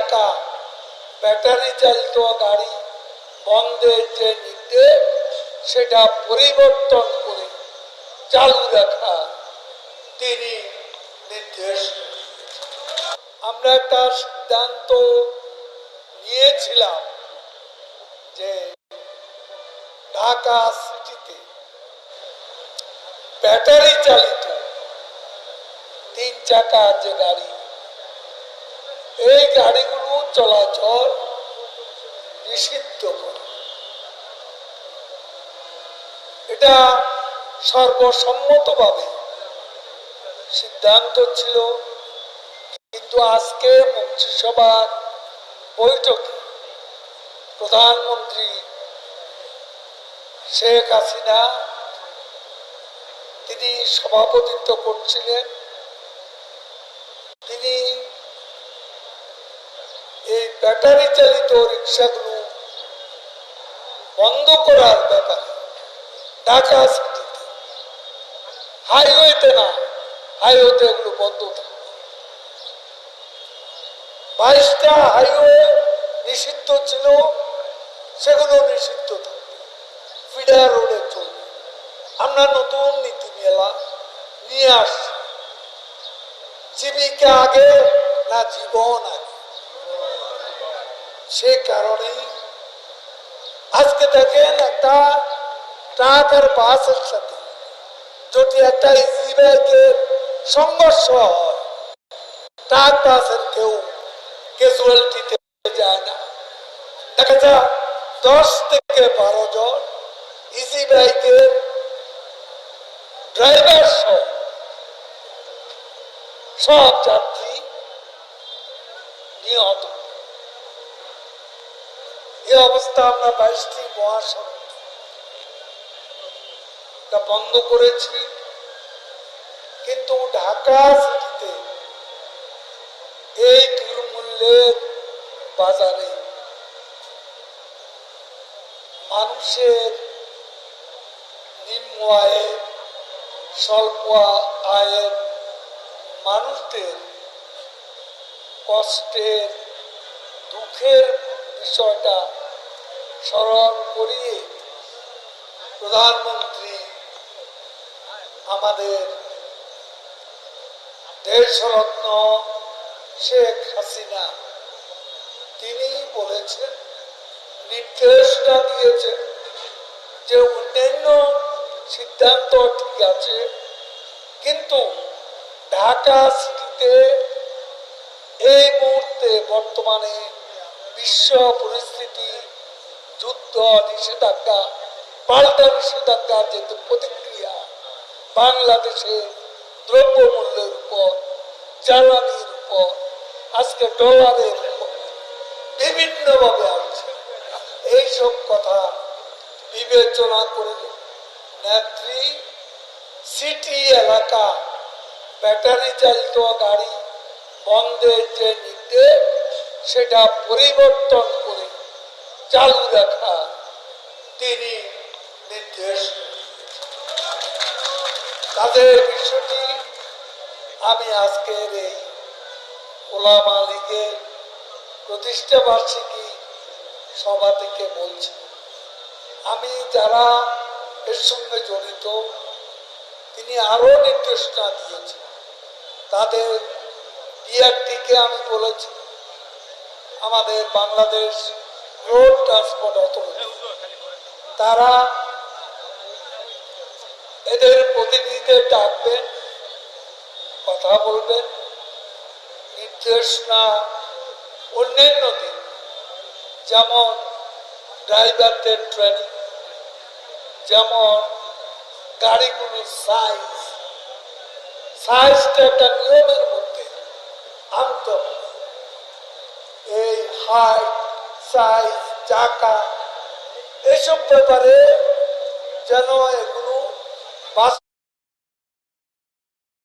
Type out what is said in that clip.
এলাকা। ব্যাটারি চালিত গাড়ি বন্ধের যে নির্দেশ, সেটা পরিবর্তন করে চালু রাখা তিনি নির্দেশ আমরা একটা সিদ্ধান্ত নিয়েছিলাম যে ঢাকা সিটিতে ব্যাটারি চালিত তিন চাকার যে গাড়ি এই গাড়িগুলো চলাচল নিষিদ্ধ করে। এটা সর্বসম্মতভাবে সিদ্ধান্ত ছিল, কিন্তু আজকে মন্ত্রিসভার বৈঠকে প্রধানমন্ত্রী শেখ হাসিনা, তিনি সভাপতিত্ব করছিলেন। তিনি ব্যাটারি চালিত রিক্সাগুলো বন্ধ করার ব্যাপারে ঢাকা সিটিতে। হাইওয়েতে না, হাইওয়েতে এগুলো বন্ধ বাইশটা হাইওয়ে নিষিদ্ধ ছিল, সেগুলো নিষিদ্ধ থাকবে ফিডার রোডে চলবে। আমরা নতুন নীতি মেলা নিয়ে আসছি। জীবিকা আগে না জীবন আগে? সে কারণেই আজকে দেখেন একটা ট্রাক আর বাসের সাথে যদি একটা ইজি সংঘর্ষ হয়, ট্রাক বাসের কেউ ক্যাজুয়ালিটিতে যায় না। দেখা যায় দশ থেকে বারো জন ইজি বাইকের ড্রাইভার সহ সব যাত্রী নিহত এই অবস্থা আমরা বাইশটি মহাসড়ক বন্ধ করেছি। কিন্তু ঢাকা সিটিতে এই দুর্মূল্যের বাজারে মানুষের নিম্ন আয়ের, স্বল্প আয়ের মানুষদের কষ্টের, দুঃখের বিষয়টা স্মরণ করিয়ে প্রধানমন্ত্রী আমাদের দেশরত্ন শেখ হাসিনা, তিনি বলেছেন, নির্দেশটা দিয়েছেন যে অন্যান্য সিদ্ধান্ত ঠিক আছে, কিন্তু ঢাকা সিটিতে এই মুহূর্তে বর্তমানে বিশ্ব পরিস্থিতি যুদ্ধ নিষেধাজ্ঞা, পাল্টা নিষেধাজ্ঞার যে প্রতিক্রিয়া, বাংলাদেশে দ্রব্যমূল্যের উপর, জ্বালানির উপর, আজকে ডলারের বিভিন্নভাবে আছে এইসব কথা বিবেচনা করে নেত্রী, সিটি এলাকা, ব্যাটারি চালিত গাড়ি বন্ধের যে নির্দেশ, সেটা পরিবর্তন চালু রাখা, তিনি নির্দেশ তাদের বিষয়টি আমি আজকের এই ওলামা লীগের প্রতিষ্ঠা বার্ষিকী সভা থেকে বলছি। আমি যারা এর সঙ্গে জড়িত, তিনি আরও নির্দেশনা দিয়েছেন। তাদের বিআরটিকে আমি বলেছি, আমাদের বাংলাদেশ রোড ট্রান্সপোর্ট অথরিটি তারা এদের প্রতিনিধিদের ডাকবেন কথা বলবেন নির্দেশনা অন্যান্য দিন, যেমন ড্রাইভারদের ট্রেনিং যেমন গাড়িগুলোর সাইজ সাইজটা একটা নিয়মের মধ্যে আনতে এই হাইট সাইজ চাকা এসব ব্যাপারে যেন এগুলো বাস